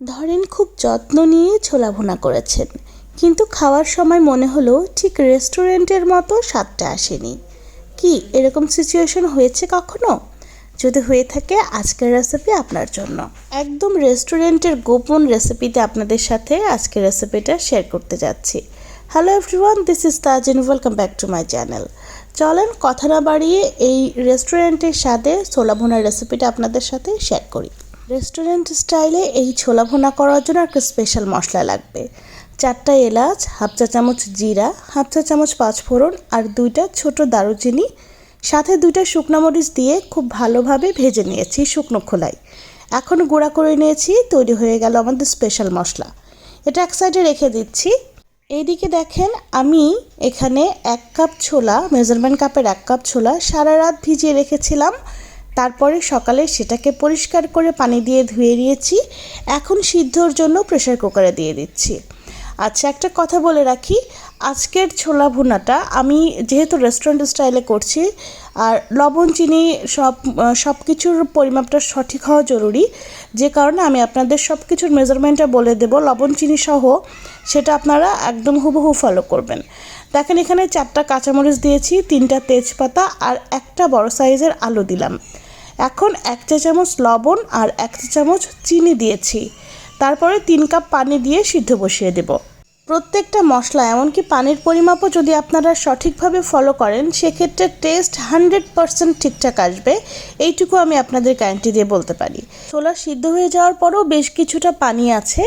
ধরেন খুব যত্ন নিয়ে ছোলা ভুনা করেছেন। কিন্তু খাওয়ার সময় মনে হলো ঠিক রেস্টুরেন্টের মতো স্বাদটা আসেনি। কি, এরকম সিচুয়েশন হয়েছে কখনো? যদি হয়ে থাকে, আজকের রেসিপি আপনার জন্য। একদম রেস্টুরেন্টের গোপন রেসিপিতে আপনাদের সাথে আজকের রেসিপিটা শেয়ার করতে যাচ্ছি। Hello everyone this is Tazin welcome back to my channel চলেন কথা না বাড়িয়ে এই রেস্টুরেন্টের স্বাদে ছোলা ভুনার রেসিপিটা আপনাদের সাথে শেয়ার করি। রেস্টুরেন্ট স্টাইলে এই ছোলা ভোনা করার জন্য একটা স্পেশাল মশলা লাগবে। চারটা এলাচ, হাফ চা চামচ জিরা, হাফ চা চামচ পাঁচফোড়ন আর দুইটা ছোট দারুচিনি, সাথে দুইটা শুকনো মরিচ দিয়ে খুব ভালোভাবে ভেজে নিয়েছি শুকনো খোলায়। এখন গুঁড়া করে নিয়েছি, তৈরি হয়ে গেল আমাদের স্পেশাল মশলা। এটা এক সাইডে রেখে দিচ্ছি। এইদিকে দেখেন আমি এখানে এক কাপ ছোলা মেজারমেন্ট কাপের এক কাপ ছোলা সারা রাত ভিজিয়ে রেখেছিলাম। তারপরে সকালে সেটাকে পরিষ্কার করে পানি দিয়ে ধুয়ে নিয়েছি। এখন সিদ্ধর জন্য প্রেশার কুকারে দিয়ে দিচ্ছি। আচ্ছা একটা কথা বলে রাখি। আজকের ছোলা ভুনাটা আমি যেহেতু রেস্টুরেন্ট স্টাইলে করছি, আর লবণ, চিনি সব সব কিছুর পরিমাপটা সঠিক হওয়া জরুরি। যে কারণে আমি আপনাদের সব কিছুর মেজারমেন্টটা বলে দেব। লবণ, চিনি সহ সেটা আপনারা একদম হুবহু ফলো করবেন। দেখেন, এখানে চারটা কাঁচামরিচ দিয়েছি, তিনটা তেজপাতা আর একটা বড় সাইজের আলু দিলাম। এখন এক চা চামচ লবণ আর এক চা চামচ চিনি দিয়েছি। তারপরে তিন কাপ পানি দিয়ে সিদ্ধ বসিয়ে দেব। প্রত্যেকটা মশলা, এমনকি পানির পরিমাপও যদি আপনারা সঠিকভাবে ফলো করেন, সেক্ষেত্রে টেস্ট হান্ড্রেড পারসেন্ট ঠিকঠাক আসবে। এইটুকু আমি আপনাদের গ্যারান্টি দিয়ে বলতে পারি। ছোলা সিদ্ধ হয়ে যাওয়ার পরও বেশ কিছুটা পানি আছে।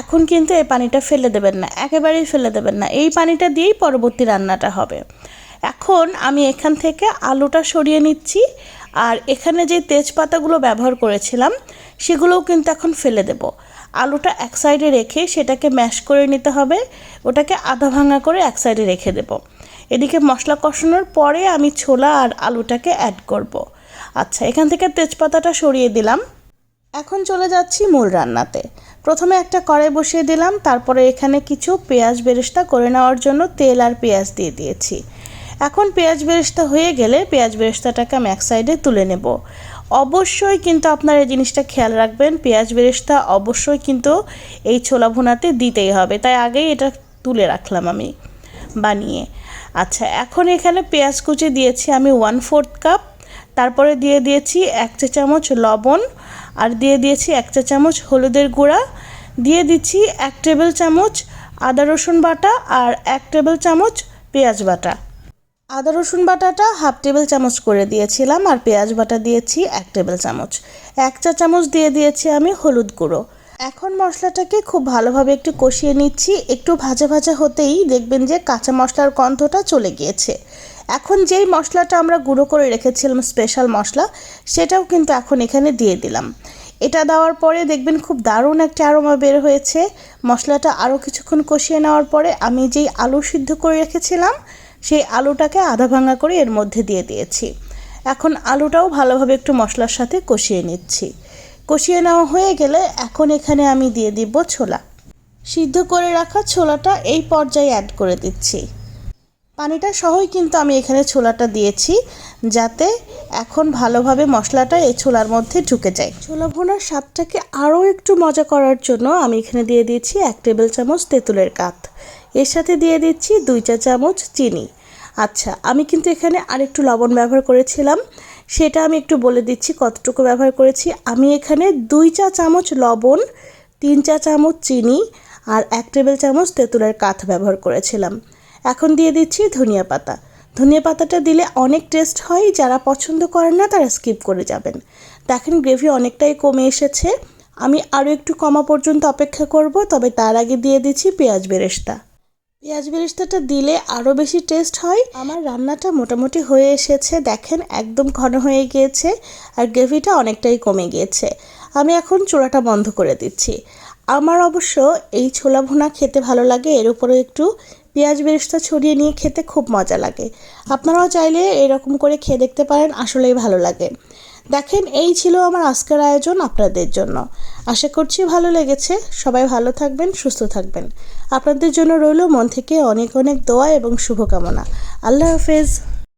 এখন কিন্তু এই পানিটা ফেলে দেবেন না, একেবারেই ফেলে দেবেন না। এই পানিটা দিয়েই পরবর্তী রান্নাটা হবে। এখন আমি এখান থেকে আলুটা সরিয়ে নিচ্ছি। আর এখানে যে তেজপাতাগুলো ব্যবহার করেছিলাম, সেগুলোও কিন্তু এখন ফেলে দেব। আলুটা এক সাইডে রেখে সেটাকে ম্যাশ করে নিতে হবে। ওটাকে আধা ভাঙা করে এক সাইডে রেখে দেব। এদিকে মশলা কষানোর পরে আমি ছোলা আর আলুটাকে অ্যাড করব। আচ্ছা এখান থেকে তেজপাতাটা সরিয়ে দিলাম। এখন চলে যাচ্ছি মূল রান্নাতে। প্রথমে একটা কড়াই বসিয়ে দিলাম, তারপরে এখানে কিছু পেঁয়াজ বেরেস্তা করে নেওয়ার জন্য তেল আর পেঁয়াজ দিয়ে দিয়েছি। এখন পেঁয়াজ বেরেস্তা হয়ে গেলে পেঁয়াজ বেরেস্তাটাকে আমি এক সাইডে তুলে নেব। অবশ্যই কিন্তু আপনার এই জিনিসটা খেয়াল রাখবেন, পেঁয়াজ বেরেস্তা অবশ্যই কিন্তু এই ছোলা ভুনাতে দিতেই হবে। তাই আগেই এটা তুলে রাখলাম আমি বানিয়ে। আচ্ছা এখন এখানে পেঁয়াজ কুচি দিয়েছি আমি ওয়ান ফোর্থ কাপ তারপরে দিয়ে দিয়েছি এক চা চামচ লবণ, আর দিয়ে দিয়েছি এক চা চামচ হলুদের গুঁড়া, দিয়ে দিচ্ছি এক টেবিল চামচ আদা রসুন বাটা, আর এক টেবিল চামচ পেঁয়াজ বাটা। আদা, রসুন বাটাটা হাফ টেবিল চামচ করে দিয়েছিলাম আর পেঁয়াজ বাটা দিয়েছি এক টেবিল চামচ। এক চা চামচ দিয়ে দিয়েছি আমি হলুদ গুঁড়ো। এখন মশলাটাকে খুব ভালোভাবে একটু কষিয়ে নিচ্ছি। একটু ভাজা ভাজা হতেই দেখবেন যে কাঁচা মশলার গন্ধটা চলে গিয়েছে। এখন যেই মশলাটা আমরা গুঁড়ো করে রেখেছিলাম, স্পেশাল মশলা, সেটাও কিন্তু এখন এখানে দিয়ে দিলাম। এটা দেওয়ার পরে দেখবেন খুব দারুণ একটা আরোমা বের হয়েছে। মশলাটা আরও কিছুক্ষণ কষিয়ে নেওয়ার পরে আমি যেই আলু সিদ্ধ করে রেখেছিলাম সেই আলুটাকে আধা ভাঙা করে এর মধ্যে দিয়ে দিয়েছি। এখন আলুটাও ভালোভাবে একটু মশলার সাথে কষিয়ে নিচ্ছি। কষিয়ে নেওয়া হয়ে গেলে এখন এখানে আমি দিয়ে দিব ছোলা। সিদ্ধ করে রাখা ছোলাটা এই পর্যায়ে অ্যাড করে দিচ্ছি। পানিটা সহই কিন্তু আমি এখানে ছোলাটা দিয়েছি যাতে এখন ভালোভাবে মশলাটা এই ছোলার মধ্যে ঢুকে যায়। ছোলা ভোনার স্বাদটাকে আরও একটু মজা করার জন্য আমি এখানে দিয়ে দিয়েছি এক টেবিল চামচ তেঁতুলের কাত। এর সাথে দিয়ে দিচ্ছি দুই চা চামচ চিনি। আচ্ছা আমি কিন্তু এখানে আরেকটু লবণ ব্যবহার করেছিলাম। সেটা আমি একটু বলে দিচ্ছি কতটুকু ব্যবহার করেছি। আমি এখানে দুই চা চামচ লবণ, তিন চা চামচ চিনি আর এক টেবিল চামচ তেঁতুলের কাঠ ব্যবহার করেছিলাম। এখন দিয়ে দিচ্ছি ধনিয়া পাতা। ধনিয়া পাতাটা দিলে অনেক টেস্ট হয়, যারা পছন্দ করেন না তারা স্কিপ করে যাবেন। দেখেন গ্রেভি অনেকটাই কমে এসেছে। আমি আরও একটু কমা পর্যন্ত অপেক্ষা করব, তবে তার আগে দিয়ে দিচ্ছি পেঁয়াজ বেরেস্তা। পেঁয়াজ বেরেস্তাটা দিলে আরও বেশি টেস্ট হয়। আমার রান্নাটা মোটামুটি হয়ে এসেছে। দেখেন, একদম ঘন হয়ে গিয়েছে আর গ্রেভিটা অনেকটাই কমে গিয়েছে। আমি এখন চূড়াটা বন্ধ করে দিচ্ছি। আমার অবশ্য এই ছোলা ভুনা খেতে ভালো লাগে। এর উপরে একটু পেঁয়াজ বেরেস্তা ছড়িয়ে নিয়ে খেতে খুব মজা লাগে। আপনারাও চাইলে এরকম করে খেয়ে দেখতে পারেন। আসলেই ভালো লাগে। দেখেন, এই ছিল আমার আজকের আয়োজন আপনাদের জন্য। আশা করছি ভালো লেগেছে। সবাই ভালো থাকবেন, সুস্থ থাকবেন। আপনাদের জন্য রইল মন থেকে অনেক অনেক দোয়া এবং শুভকামনা। আল্লাহ হাফেজ।